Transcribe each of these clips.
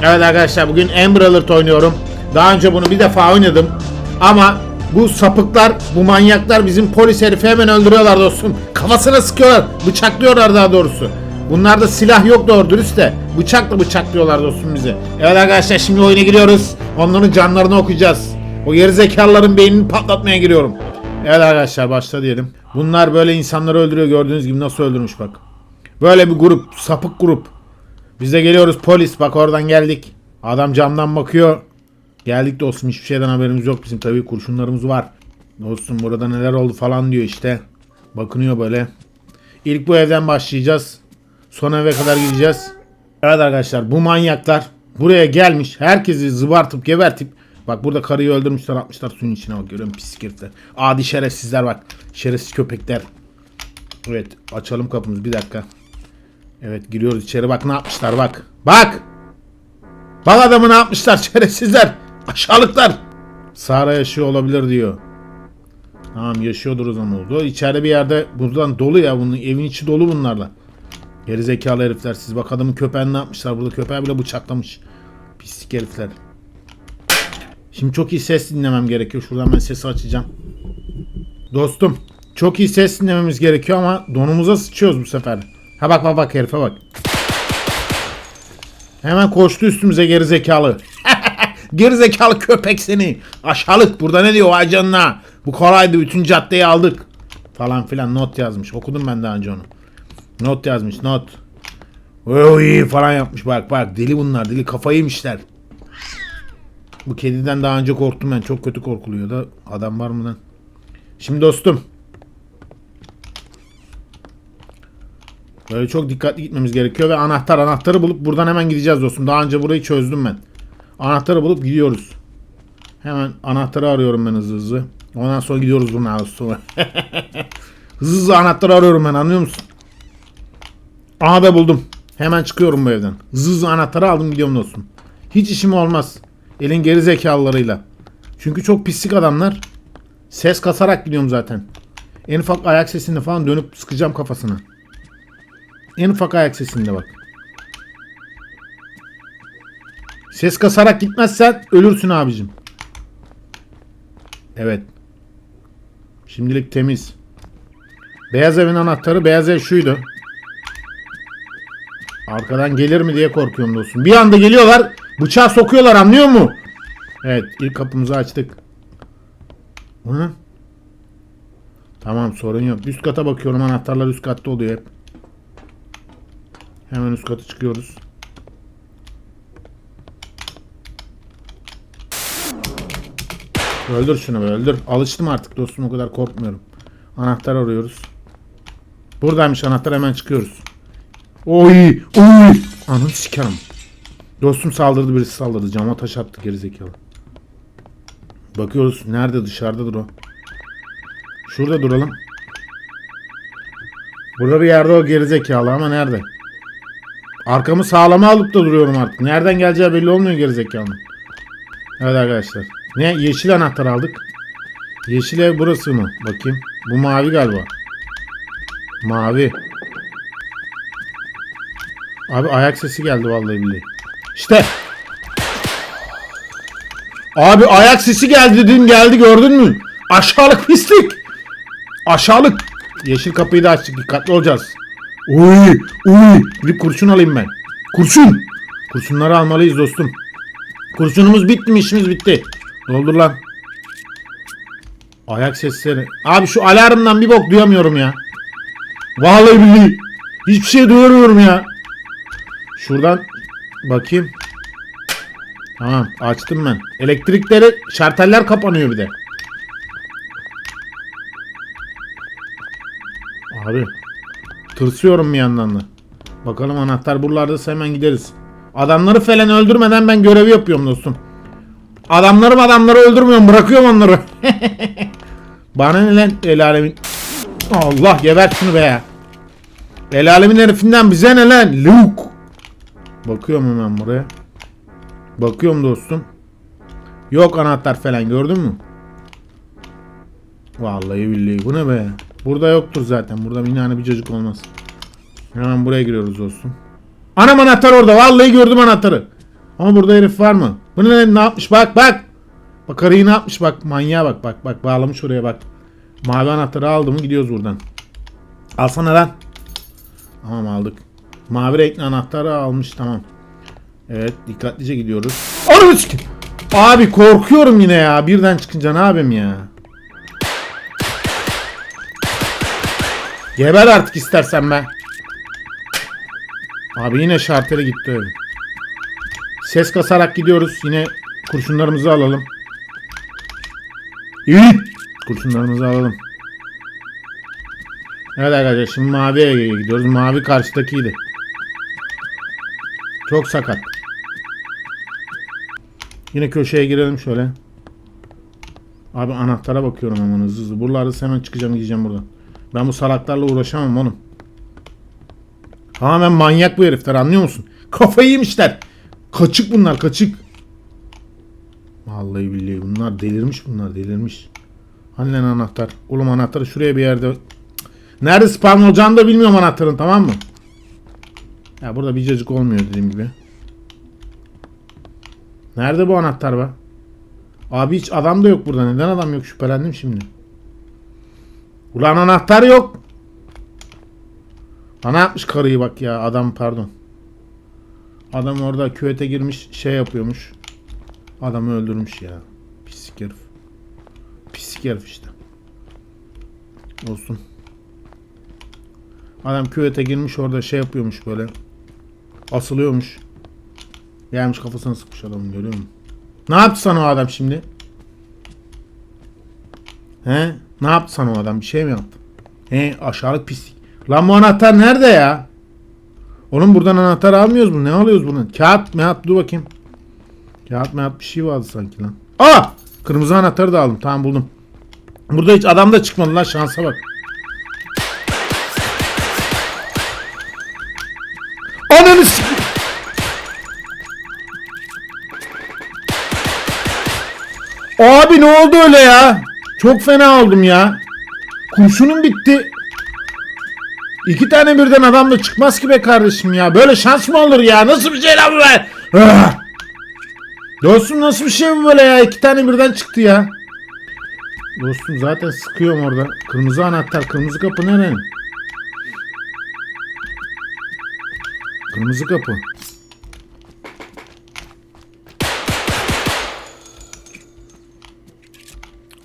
Evet arkadaşlar bugün Amber Alert oynuyorum. Daha önce bunu bir defa oynadım. Ama bu sapıklar, bu manyaklar bizim polis herifi hemen öldürüyorlar dostum. Kafasına sıkıyorlar, bıçaklıyorlar daha doğrusu. Bunlarda silah yok doğru dürüst de bıçakla bıçaklıyorlar dostum bizi. Evet arkadaşlar şimdi oyuna giriyoruz. Onların canlarını okuyacağız. O gerizekalıların beynini patlatmaya giriyorum. Evet arkadaşlar başla diyelim. Bunlar böyle insanları öldürüyor gördüğünüz gibi nasıl öldürmüş bak. Böyle bir grup, sapık grup. Biz de geliyoruz polis bak oradan geldik. Adam camdan bakıyor. Geldik dostum hiçbir şeyden haberimiz yok bizim tabii kurşunlarımız var. Dostum burada neler oldu falan diyor işte. Bakınıyor böyle. İlk bu evden başlayacağız. Son eve kadar gideceğiz. Evet arkadaşlar bu manyaklar buraya gelmiş. Herkesi zıbartıp gebertip Bak burada karıyı öldürmüşler atmışlar suyun içine bak görüyorum pis herifler. Adi şerefsizler bak. Şerefsiz köpekler. Evet açalım kapımızı bir dakika. Evet giriyoruz içeri bak ne yapmışlar bak. Bak. Bak adamı ne yapmışlar şerefsizler. Aşağılıklar. Sara yaşıyor olabilir diyor. Tamam yaşıyordur o zaman oldu. İçeride bir yerde buradan dolu ya bunun evin içi dolu bunlarla. Gerizekalı herifler siz bak adamın köpeğini ne yapmışlar burada köpeği bile bıçaklamış. Pislik herifler. Şimdi çok iyi ses dinlemem gerekiyor. Şuradan ben sesi açacağım. Dostum çok iyi ses dinlememiz gerekiyor ama donumuza sıçıyoruz bu sefer. Ha bak bak bak herife bak. Hemen koştu üstümüze gerizekalı. gerizekalı köpek seni. Aşağılık burada ne diyor vay. Bu kolaydı bütün caddeyi aldık. Falan filan not yazmış. Okudum ben daha önce onu. Not yazmış not. Oy falan yapmış bak bak deli bunlar deli kafayı yemişler. Bu kediden daha önce korktum ben. Çok kötü korkuluyor da. Adam var mı lan? Şimdi dostum. Böyle çok dikkatli gitmemiz gerekiyor ve anahtar anahtarı bulup buradan hemen gideceğiz dostum. Daha önce burayı çözdüm ben. Anahtarı bulup gidiyoruz. Hemen anahtarı arıyorum ben hızlı hızlı. Ondan sonra gidiyoruz bundan sonra. hızlı hızlı anahtarı arıyorum ben anlıyor musun? Aha da buldum. Hemen çıkıyorum bu evden. Hızlı hızlı anahtarı aldım gidiyorum dostum. Hiç işim olmaz. Elin geri zekalılarıyla. Çünkü çok pislik adamlar. Ses kasarak gidiyorum zaten. En ufak ayak sesinde falan dönüp sıkacağım kafasına. En ufak ayak sesinde bak. Ses kasarak gitmezsen ölürsün abicim. Evet. Şimdilik temiz. Beyaz evin anahtarı beyaz ev şuydu. Arkadan gelir mi diye korkuyorum dostum. Bir anda geliyorlar. Bıçağı sokuyorlar anlıyor mu? Evet ilk kapımızı açtık. Hı? Tamam sorun yok. Üst kata bakıyorum anahtarlar üst katta oluyor hep. Hemen üst kata çıkıyoruz. Öldür şunu be öldür. Alıştım artık dostum o kadar korkmuyorum. Anahtar arıyoruz. Buradaymış anahtar hemen çıkıyoruz. Oy oy. Anı sikerim. Dostum saldırdı birisi saldırdı. Cama taş attı gerizekalı. Bakıyoruz. Nerede? Dışarıdadır o. Şurada duralım. Burada bir yerde o gerizekalı ama nerede? Arkamı sağlama alıp da duruyorum artık. Nereden geleceği belli olmuyor gerizekalının. Evet arkadaşlar. Ne? Yeşil anahtar aldık. Yeşil ev burası mı? Bakayım. Bu mavi galiba. Mavi. Abi ayak sesi geldi vallahi billahi. İşte. Abi ayak sesi geldi dedim geldi gördün mü? Aşağılık pislik. Aşağılık. Yeşil kapıyı da açtık dikkatli olacağız. Uy uy. Bir kurşun alayım ben. Kurşun. Kurşunları almalıyız dostum. Kurşunumuz bitti mi işimiz bitti. Doldur lan. Ayak sesleri. Abi şu alarmdan bir bok duyamıyorum ya. Vallahi billahi. Hiçbir şey duyamıyorum ya. Şuradan bakayım. Tamam açtım ben. Elektrikleri şarteller kapanıyor bir de. Abi tırsıyorum bir yandan da. Bakalım anahtar buralardaysa hemen gideriz. Adamları falan öldürmeden ben görevi yapıyorum dostum. Adamlarım adamları öldürmüyorum bırakıyorum onları. Bana ne lan el alemin. Allah gebert şunu be. El alemin herifinden bize ne lan? Luke. Bakıyorum hemen buraya. Bakıyorum dostum. Yok anahtar falan gördün mü? Vallahi billahi bu ne be? Burada yoktur zaten. Burada minane bir cacık olmaz. Hemen buraya giriyoruz dostum. Anam anahtar orada. Vallahi gördüm anahtarı. Ama burada herif var mı? Bu ne ne yapmış bak bak. Bak karıyı ne yapmış bak manyağa bak bak bak bağlamış oraya bak. Mavi anahtarı aldı mı gidiyoruz buradan. Alsana lan. Tamam aldık. Mavi renkli anahtarı almış tamam. Evet dikkatlice gidiyoruz. Sikeyim. Abi korkuyorum yine ya. Birden çıkınca ne yapayım ya. Geber artık istersen be. Abi yine şarteri gitti öyle. Ses kasarak gidiyoruz. Yine kurşunlarımızı alalım. İyi. Kurşunlarımızı alalım. Evet arkadaşlar şimdi maviye gidiyoruz. Mavi karşıdakiydi. Çok sakat. Yine köşeye girelim şöyle. Abi anahtara bakıyorum hemen hızlı hızlı. Buralarda hemen çıkacağım gideceğim buradan. Ben bu salaklarla uğraşamam oğlum. Tamamen manyak bu herifler anlıyor musun? Kafayı yemişler. Kaçık bunlar kaçık. Vallahi billahi bunlar delirmiş bunlar delirmiş. Hani lan anahtar? Oğlum anahtarı şuraya bir yerde... Nerede spawn olacağını da bilmiyorum anahtarın tamam mı? Ya burada bir cacık olmuyor dediğim gibi. Nerede bu anahtar be? Abi hiç adam da yok burada. Neden adam yok? Şüphelendim şimdi. Ulan anahtar yok. Ana yapmış karıyı bak ya. Adam pardon. Adam orada küvete girmiş şey yapıyormuş. Adamı öldürmüş ya. Pislik herif. Pislik herif işte. Olsun. Adam küvete girmiş orada şey yapıyormuş böyle. Asılıyormuş. Gelmiş kafasına sıkmış adamın görüyor musun? Ne yaptı sana o adam şimdi? He? Ne yaptı sana o adam? Bir şey mi yaptı? He aşağılık pislik. Lan bu anahtar nerede ya? Oğlum buradan anahtar almıyoruz mu? Ne alıyoruz buradan? Kağıt mı? Dur bakayım. Kağıt mı? Bir şey vardı sanki lan. Aa! Kırmızı anahtarı da aldım. Tamam buldum. Burada hiç adam da çıkmadı lan şansa bak. Ananı Abi ne oldu öyle ya? Çok fena oldum ya. Kurşunum bitti. İki tane birden adam da çıkmaz ki be kardeşim ya. Böyle şans mı olur ya? Nasıl bir şey lan be? Ah! Dostum nasıl bir şey bu böyle ya? İki tane birden çıktı ya. Dostum zaten sıkıyorum orada. Kırmızı anahtar. Kırmızı kapı nerenin? Kırmızı kapı.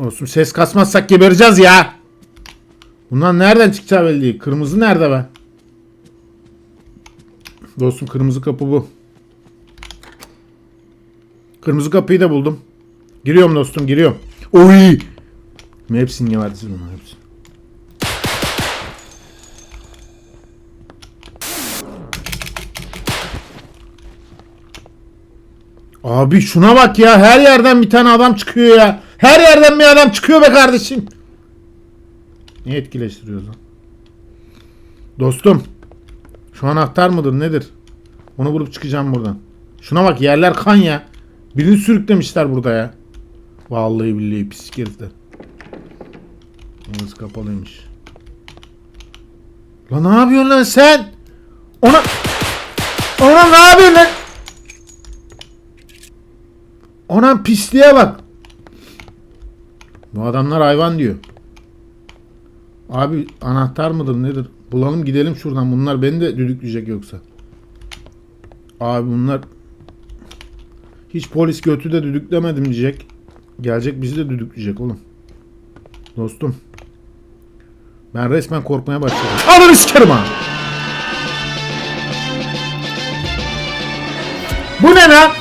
Olsun ses kasmazsak gebereceğiz ya. Bundan nereden çıkacağı belli değil. Kırmızı nerede be? Dostum kırmızı kapı bu. Kırmızı kapıyı da buldum. Giriyorum dostum giriyorum. Oy! Hepsini gebertiriz bunu hepsini. Abi şuna bak ya her yerden bir tane adam çıkıyor ya. Her yerden bir adam çıkıyor be kardeşim. Ne etkileştiriyor lan? Dostum. Şu anahtar mıdır nedir? Onu vurup çıkacağım buradan. Şuna bak yerler kan ya. Birini sürüklemişler burada ya. Vallahi billahi pis herifler. Burası kapalıymış. Lan ne yapıyorsun lan sen? Ona... Ona ne yapıyorsun lan? Ona pisliğe bak. Bu adamlar hayvan diyor. Abi anahtar mıdır nedir? Bulalım gidelim şuradan. Bunlar beni de düdükleyecek yoksa. Abi bunlar hiç polis götü de düdüklemedim diyecek. Gelecek bizi de düdükleyecek oğlum. Dostum. Ben resmen korkmaya başladım. Ananı sikerim ha. Bu ne lan?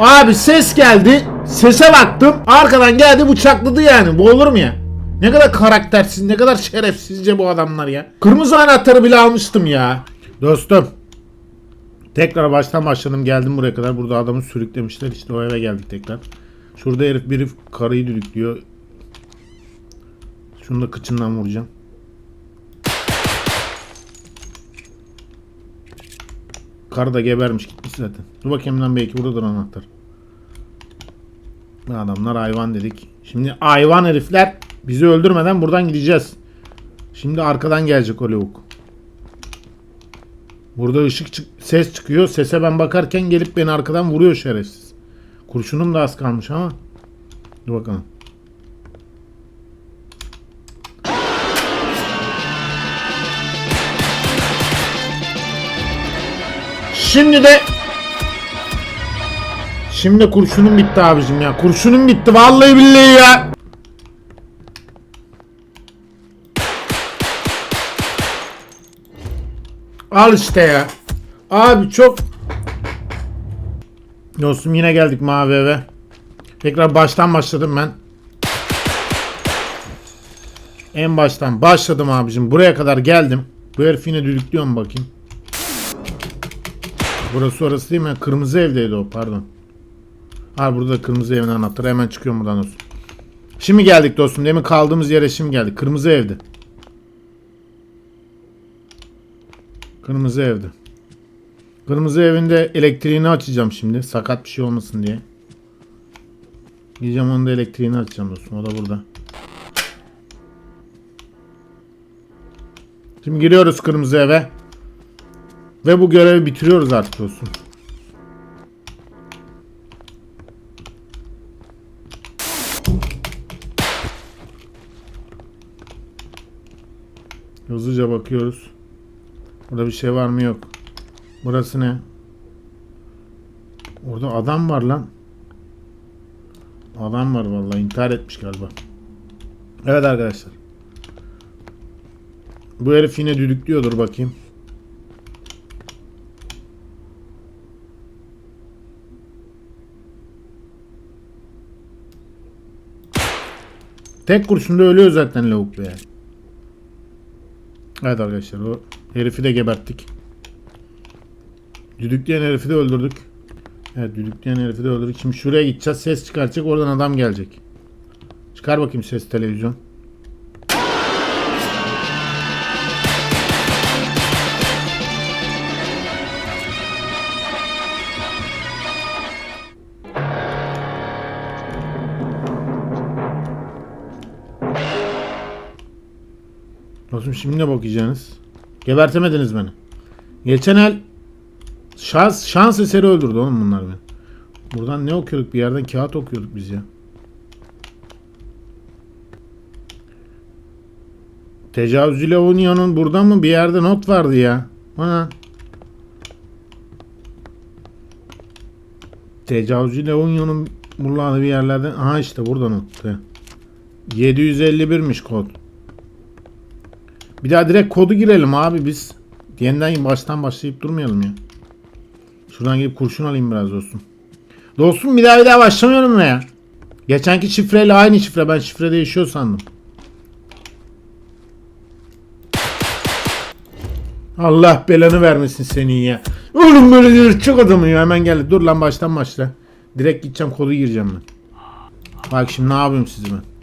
Abi ses geldi. Sese baktım. Arkadan geldi bıçakladı yani. Bu olur mu ya? Ne kadar karaktersiz, ne kadar şerefsizce bu adamlar ya. Kırmızı anahtarı bile almıştım ya. Dostum. Tekrar baştan başladım geldim buraya kadar. Burada adamı sürüklemişler. İşte o eve geldik tekrar. Şurada herif biri karıyı düdüklüyor. Şunu da kıçından vuracağım. Karı da gebermiş gitmiş zaten. Dur bakayım lan belki buradadır anahtar. Adamlar hayvan dedik. Şimdi hayvan herifler bizi öldürmeden buradan gideceğiz. Şimdi arkadan gelecek o lavuk. Burada ışık çık ses çıkıyor. Sese ben bakarken gelip beni arkadan vuruyor şerefsiz. Kurşunum da az kalmış ama. Dur bakalım. Şimdi de Şimdi kurşunum bitti abicim ya. Kurşunum bitti vallahi billahi ya. Al işte ya. Abi çok Dostum yine geldik mavi eve. Tekrar baştan başladım ben. En baştan başladım abicim. Buraya kadar geldim. Bu herif yine düdüklüyorum bakayım. Burası orası değil mi? Kırmızı evdeydi o pardon. Ha burada kırmızı evin anahtarı. Hemen çıkıyorum buradan dostum. Şimdi geldik dostum. Demin kaldığımız yere şimdi geldik. Kırmızı evdi. Kırmızı evdi. Kırmızı evinde elektriğini açacağım şimdi. Sakat bir şey olmasın diye. Gideceğim onun da elektriğini açacağım dostum. O da burada. Şimdi giriyoruz kırmızı eve. Ve bu görevi bitiriyoruz artık dostum. Hızlıca bakıyoruz. Burada bir şey var mı yok. Burası ne? Orada adam var lan. Adam var vallahi intihar etmiş galiba. Evet arkadaşlar. Bu herif yine düdüklüyordur bakayım. Tek kurşunda ölüyor zaten lavuk be. Evet arkadaşlar o herifi de geberttik. Düdükleyen herifi de öldürdük. Evet düdükleyen herifi de öldürdük. Şimdi şuraya gideceğiz. Ses çıkartacak. Oradan adam gelecek. Çıkar bakayım ses televizyon. Dostum şimdi ne bakacaksınız? Gebertemediniz beni. Geçen el şans, şans eseri öldürdü oğlum bunlar beni. Buradan ne okuyorduk? Bir yerden kağıt okuyorduk biz ya. Tecavüzcü Leonia'nın buradan mı bir yerde not vardı ya. Ha. Tecavüzcü Leonia'nın buralarda bir yerlerden. Aha işte burada not. 751'miş kod. Bir daha direkt kodu girelim abi biz. Yeniden baştan başlayıp durmayalım ya. Şuradan gidip kurşun alayım biraz dostum. Dostum bir daha bir daha başlamıyorum ya? Geçenki şifreyle aynı şifre. Ben şifre değişiyor sandım. Allah belanı vermesin senin ya. Oğlum böyle çok adamı ya. Hemen geldi. Dur lan baştan başla. Direkt gideceğim kodu gireceğim ben. Bak şimdi ne yapayım sizi ben.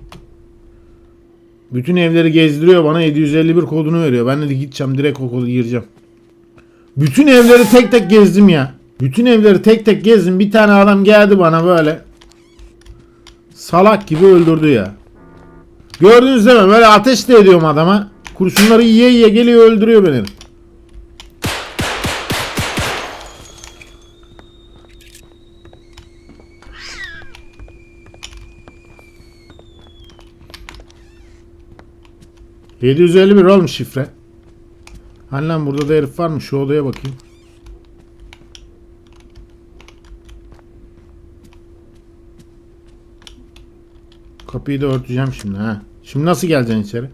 Bütün evleri gezdiriyor bana 751 kodunu veriyor. Ben de gideceğim direkt o kodu gireceğim. Bütün evleri tek tek gezdim ya. Bütün evleri tek tek gezdim. Bir tane adam geldi bana böyle. Salak gibi öldürdü ya. Gördünüz değil mi? Böyle ateş de ediyorum adama. Kurşunları yiye yiye geliyor öldürüyor beni. ...751 olmuş şifre. Hani lan burada da herif var mı? Şu odaya bakayım. Kapıyı da örteceğim şimdi ha. Şimdi nasıl geleceksin içeri?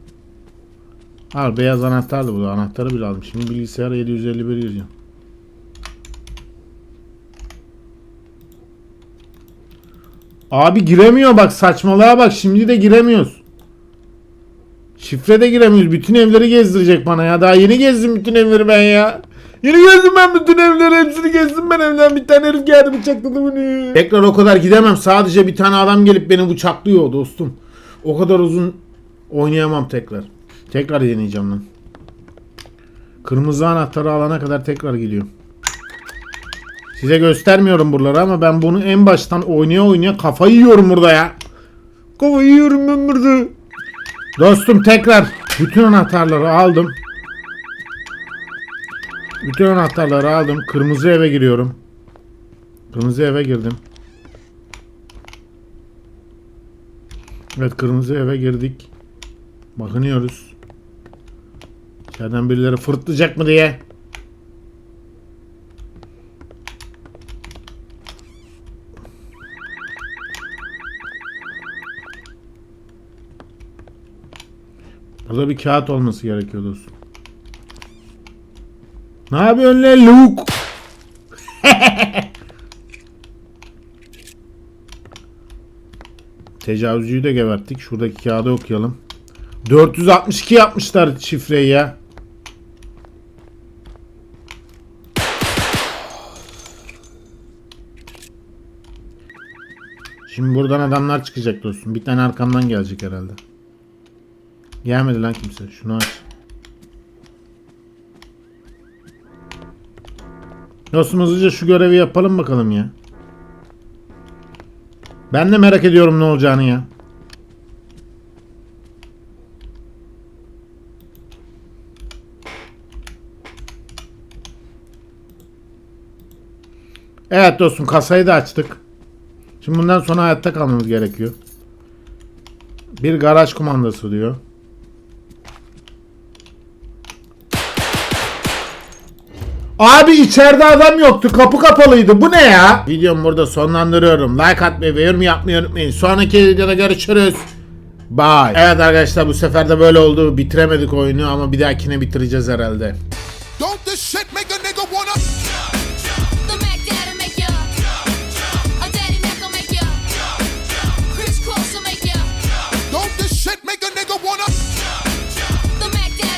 Al beyaz anahtardı bu da. Anahtarı bile aldım. Şimdi bilgisayara 751 gireceğim. Abi giremiyor bak saçmalığa bak. Şimdi de giremiyoruz. Şifre de giremiyoruz. Bütün evleri gezdirecek bana ya. Daha yeni gezdim bütün evleri ben ya. Yeni gezdim ben bütün evleri. Hepsini gezdim ben evden. Bir tane herif geldi bıçakladı beni. Tekrar o kadar gidemem. Sadece bir tane adam gelip beni bıçaklıyor dostum. O kadar uzun oynayamam tekrar. Tekrar deneyeceğim lan. Kırmızı anahtarı alana kadar tekrar gidiyorum. Size göstermiyorum buraları ama ben bunu en baştan oynaya oynaya kafayı yiyorum burada ya. Kafayı yiyorum ben burada. Dostum tekrar bütün anahtarları aldım. Bütün anahtarları aldım. Kırmızı eve giriyorum. Kırmızı eve girdim. Evet kırmızı eve girdik. Bakınıyoruz. İçeriden birileri fırtlayacak mı diye. Burada bir kağıt olması gerekiyor dostum. Ne yapıyorsun lan Luke? Tecavüzcüyü de geberttik. Şuradaki kağıdı okuyalım. 462 yapmışlar şifreyi ya. Şimdi buradan adamlar çıkacak dostum. Bir tane arkamdan gelecek herhalde. Gelmedi lan kimse. Şunu aç. Dostum hızlıca şu görevi yapalım bakalım ya. Ben de merak ediyorum ne olacağını ya. Evet dostum kasayı da açtık. Şimdi bundan sonra hayatta kalmamız gerekiyor. Bir garaj kumandası diyor. Abi içeride adam yoktu. Kapı kapalıydı. Bu ne ya? Videomu burada sonlandırıyorum. Like atmayı ve yorum yapmayı unutmayın. Sonraki videoda görüşürüz. Bye. Evet arkadaşlar bu sefer de böyle oldu. Bitiremedik oyunu ama bir dahakine bitireceğiz herhalde. Don't this shit make a nigga wanna?